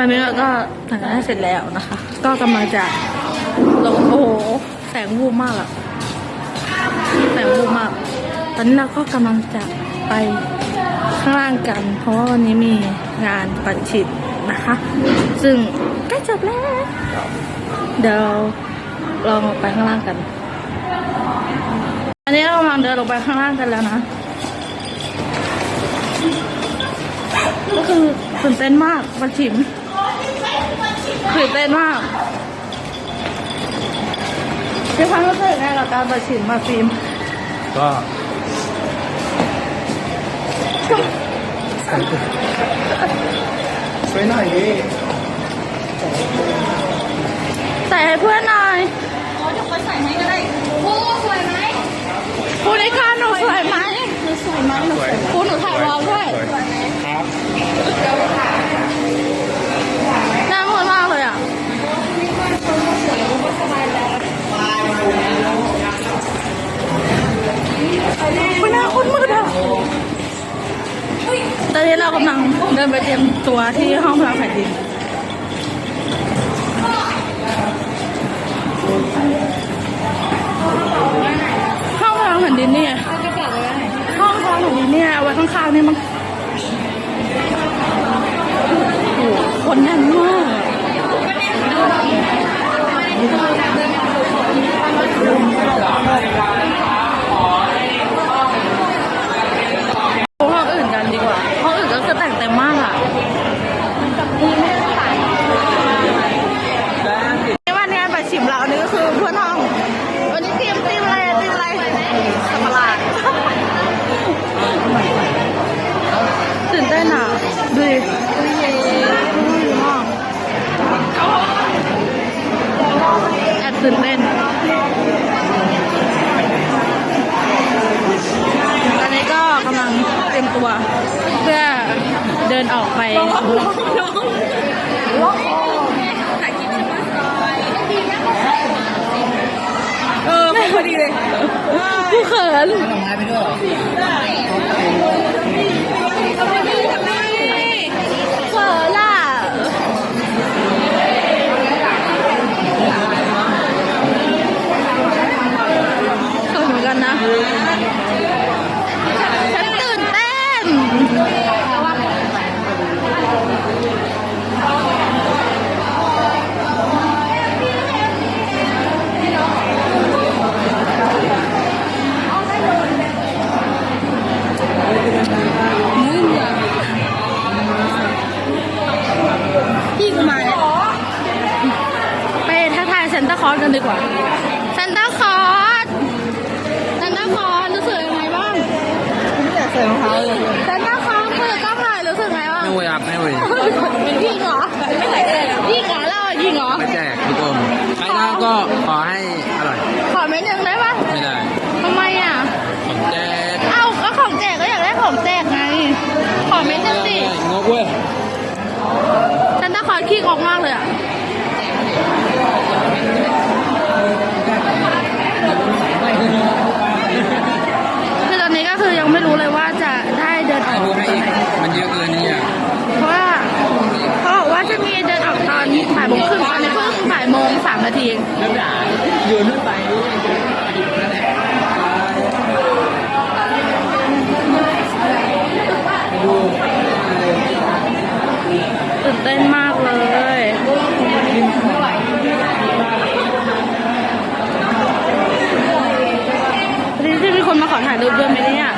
ตอนนี้เราก็แต่งหน้าเสร็จแล้วนะคะ ก็กำลังจะลงโอ้โหแสงวูบมากอะแสงวูบมาก ตอนนี้เราก็กำลังจะไปข้างล่างกัน เพราะว่าวันนี้มีงานปัดฉิดนะคะ ซึ่งใกล้จบแล้ว เดี๋ยวเราลองไปข้างล่างกัน อันนี้เรากำลังเดินลงไปข้างล่างกันแล้วนะก็คือตื่นเต้นมากมาชิม ตื่นเต้นมากพี่พันธ์รู้สึกไงกับการมาชิมมาฟิล์มก็ช่วยหน่อยดิใส่ให้เพื่อนหน่อย อ๋อเดี๋ยวคนใส่ให้ก็ได้โอ้สวยไหม คุณนิค่ะหนูสวยไหม หนูสวยไหมหนู สวย คุณหนูถ่ายวอลด้วย สวยครับ หน้ามืดมากเลยอะคุณหน้าคุณมืดอะตอนนี้เรากำลังเดินไปเตรียมตัวที่ห้องพลังแผ่นดิน ห้องพลังแผ่นดินเนี่ยห้องพลังแผ่นดินเนี่ยเอาไว้ข้างๆนี่มันโอ้โหคนแน่นมากห้องอื่นกันดีกว่า ห้องอื่นก็คือแต่งเต็มมากอะในวันงานประชิมเราอันนี้ก็คือเพื่อนห้อง วันนี้เตรียมเตรียมอะไรอะเตรียมอะไรสัมภาระตื่นเต้นอะดูดิดูมากแอบตื่นเต้นตอนนี้ก็กำลังเตรียมตัว เพื่อเดินออกไปเออพอดีเลยผู้เขินดอกไม้ไปด้วยเหรอ เขินล่ะเขินเหมือนกันนะ ฉันตื่นเต้น พี่กูมาแล้ว ไปทักทายเซนต้าคอร์สกันดีกว่าเซนต้าคอร์สเซนต้าคอร์สรู้สึกยังไงบ้าง ไม่อยากใส่รองเท้าเลย เซนต้าคอร์สคุยกับกล้องถ่ายรู้สึกไงบ้าง ไม่เว้ยครับไม่เว้ย เป็นยิงเหรอ ไม่ใส่เลยเหรอ ยิงเหรอเราอะยิงเหรอ ไม่แจกทุกคนใครหน้า ก็ขอให้อร่อย ขอเม็ดหนึ่งได้ปะไม่ได้ทำไมอะของแจกเอ้าก็ของแจกก็อยากได้ของแจกไง ขอเม็ดหนึ่งสิงกเว้ยเซนต้าคอร์สขี้งกมากเลยอะ คือตอนนี้ก็คือยังไม่รู้เลยว่าจะได้เดินออก พูดให้อีกมันเยอะเกินนี่อะ เพราะว่าเขาบอกว่าจะมีเดินออกตอนบ่ายโมงครึ่งตอนนี้เพิ่งบ่ายโมงสาม นาทีเองแล้วด่าอยู่นู่นไปตื่นเต้นมากเลยวันนี้จะมีคนมาขอถ่ายรูปด้วยไหมเนี่ย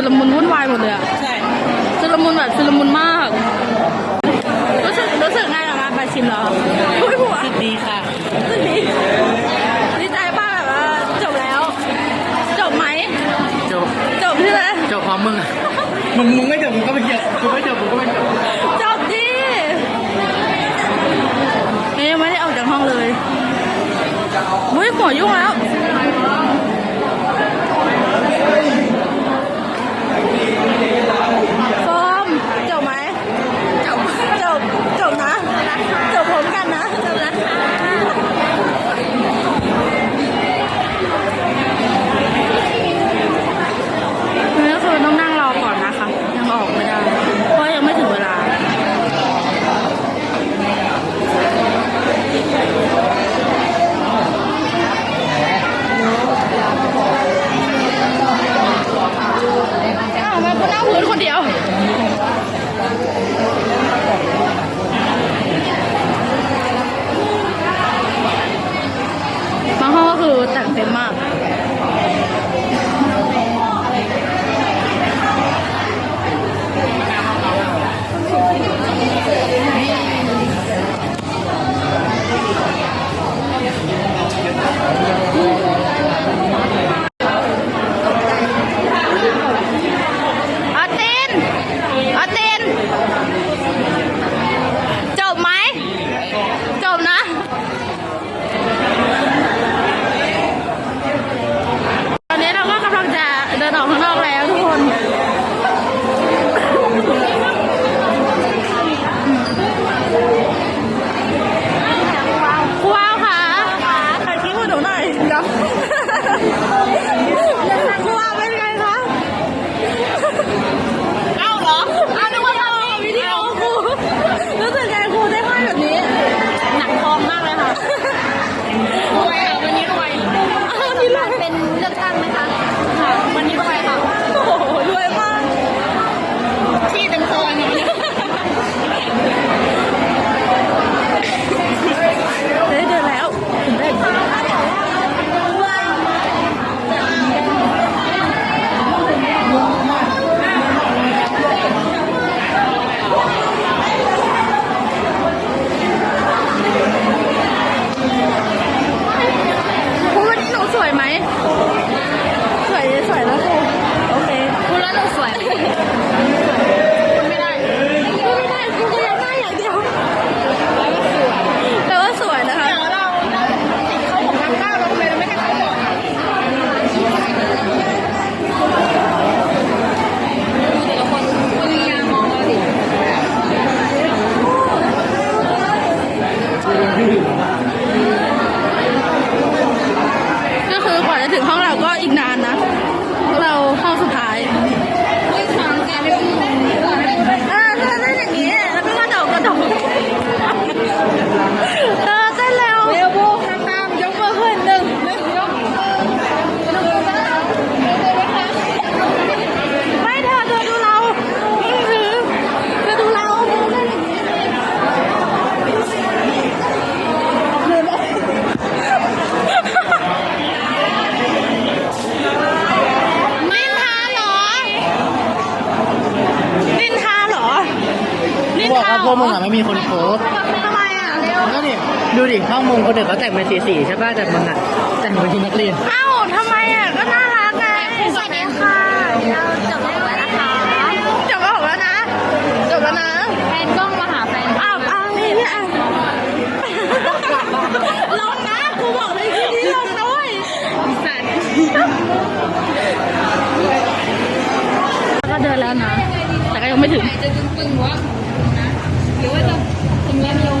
ชุลมุนวุ่นวายหมดเลยอะใช่ชุลมุนแบบชุลมุนมาก รู้สึกรู้สึกไงกับงานไปชิมเหรอพูดหัวดีค่ะดีดีใจป้าแบบว่าจบแล้ว จบไหม จบ จบที่ไหนจบพร้อมมึงอะมึงมึงไม่จบมึงก็ไม่เกี่ยวมึงไม่จบมึงก็ไม่จบจบดินี่ยังไม่ได้ออกจากห้องเลยมุ้ยหัวยุ่งแล้ว งเข้ามงมคนอื่นเขาแต่งเป็นสีสีใช่ป่ะแต่มึงอะแต่งเป็นชุดนักเรียนเอ้าทำไมอะก็น่ารักไงสวัสดีค่ะจบแล้วจบแล้วนะจบแล้วนะแฟนกล้องมาหาแฟนอ้าวอ้าวนี่อะลงนะกูบอกเลยทีนี่ลงด้วยสัตว์ก็เดินแล้วนะแต่ก็ยังไม่ถึงจะดึงปึงวะหรือว่าจะถึงแล้วลง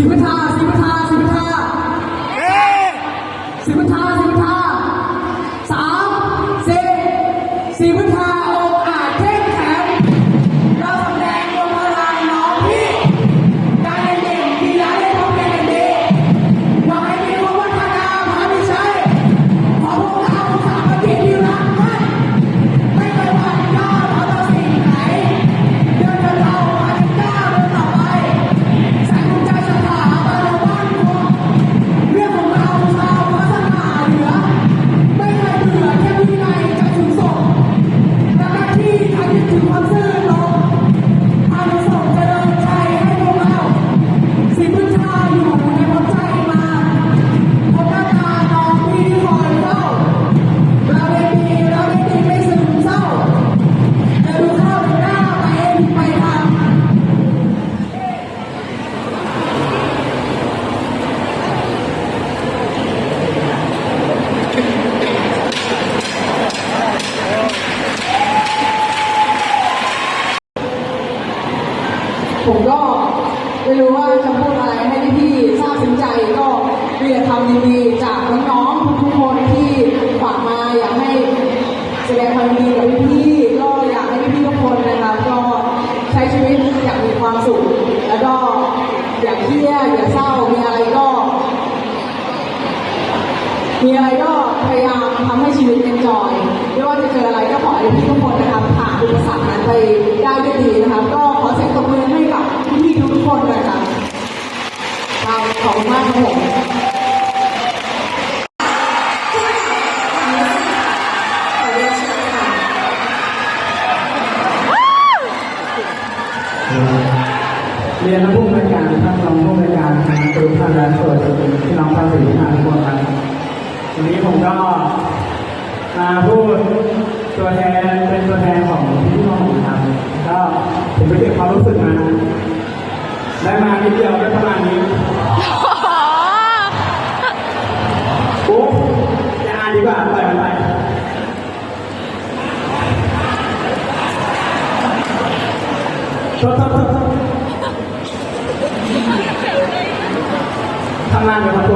สิบพัทธาสิบพัทธาสิบพัทธาสิบพัทธาสิบพัทธา time.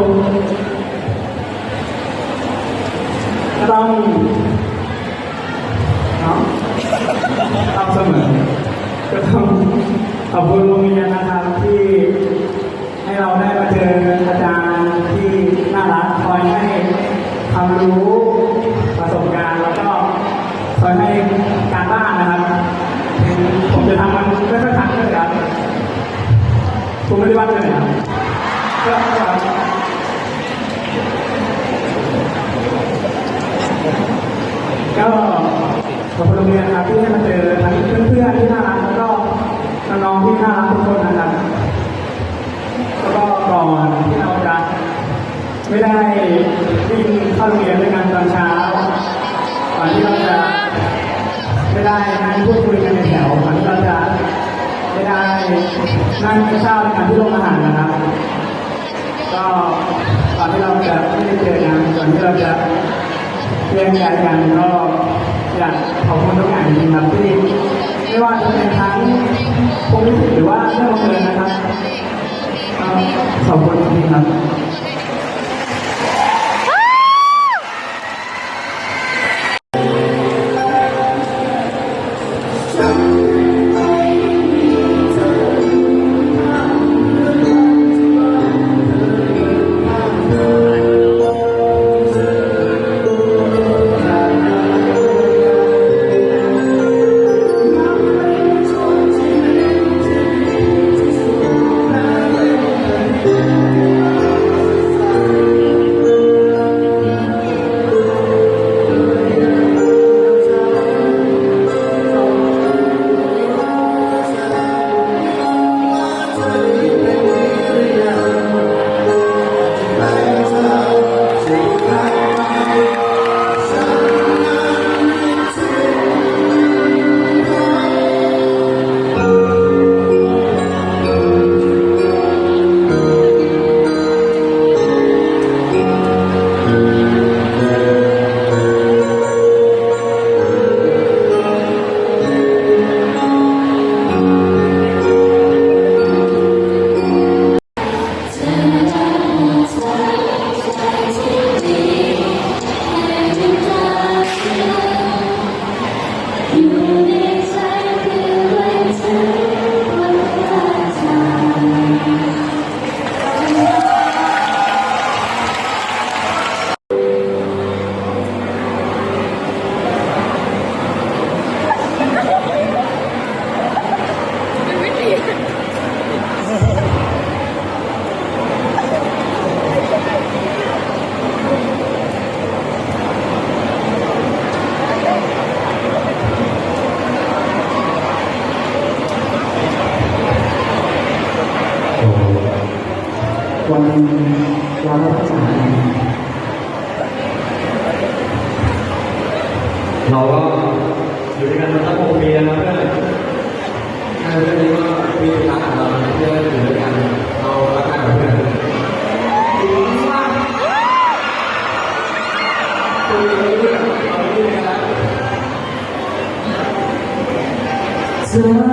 ได้วิ่เข้าโรงเรียนด้วยกันตอนเช้าก่อนที่เราจะไม่ได้นั่งพูดคุยกันในแถวก่อนที่เราจะไม่ได้นั่งกินข้าวในการที่โรงอาหารนะครับ ก็ตอนที่เราจะไม่ได้เจอกันก่อนที่เราจะเรียนกันกันก็อยากขอบคุณทุกอย่างจริงครับที่ไม่ว่าจะเป็นทั้งผมรู้สึกหรือว่าเรื่องเงินนะครับขอบคุณจริงครับ เราก็จะเราก็อยู่ด้วยกันมาตั้งหกปีแล้วเพื่อนงานเพื่อนนี้ก็มีเวลาของเราเพื่อนอยู่ด้วยกันเรารักกันเพื่อนเสือ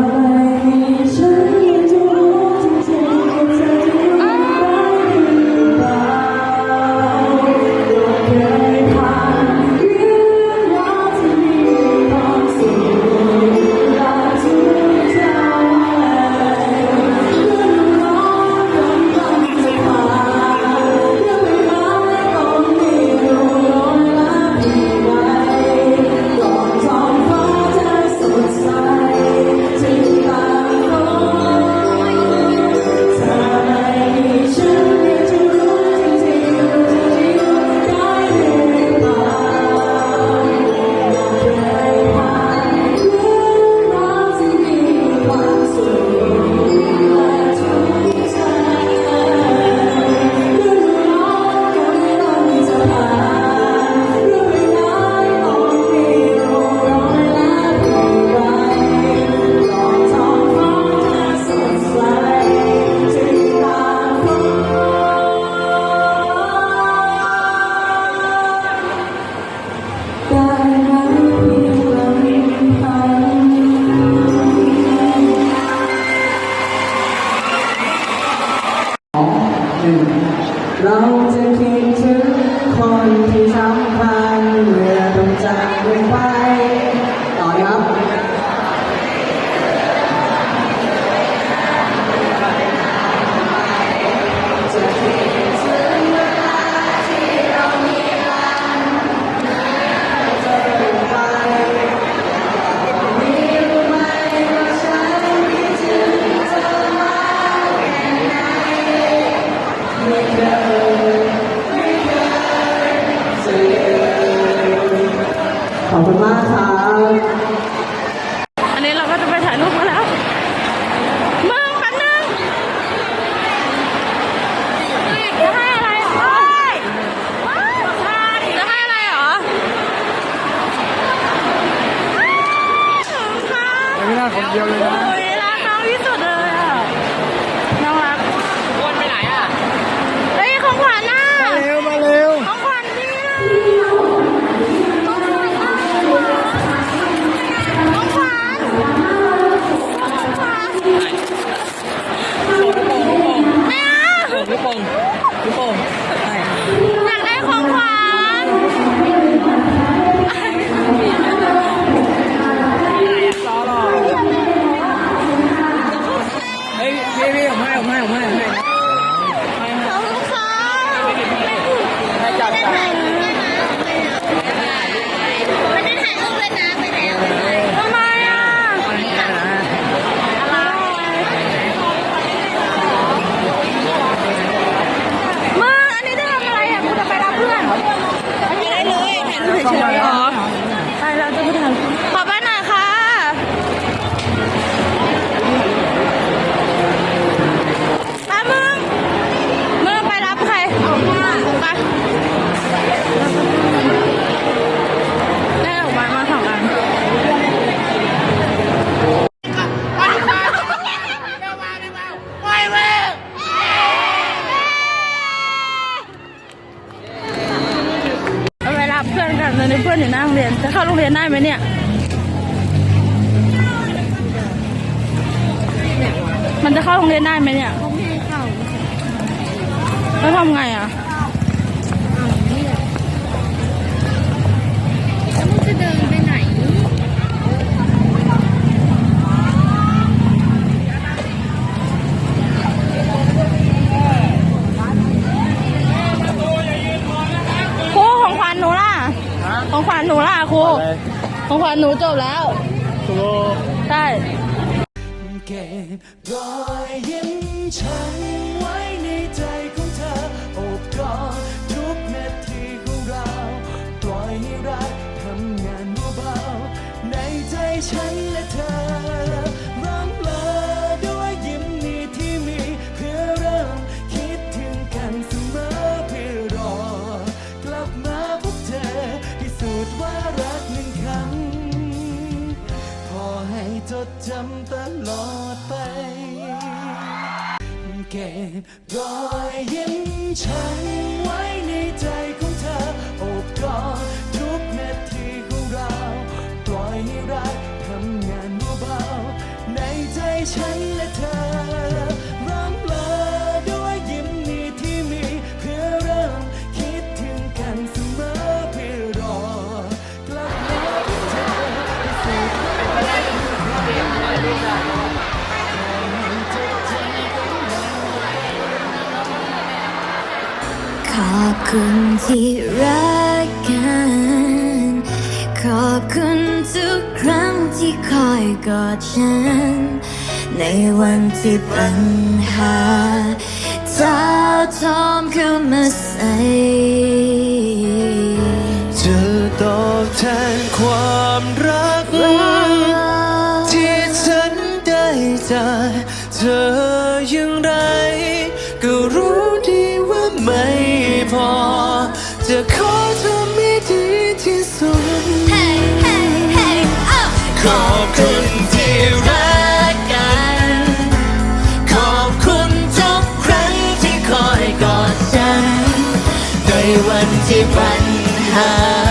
고마워. ันจะเข้าโรงเรียนได้ไหมเนี่ยไม่ให้เข้าแล้วทำไงอะจะเดินไปไหน ครูของขวัญหนูล่ะ ของขวัญหนูล่ะครู ของขวัญหนูจบแล้วใช่ รอยยิ้มฉันไว้ในใจของเธออบกอด รักกัน ขอบคุณทุกครั้งที่คอยกอดฉัน ในวันที่ปัญหาเจ้าทอมเข้ามาใส่จะตอบแทนความ ปัญหา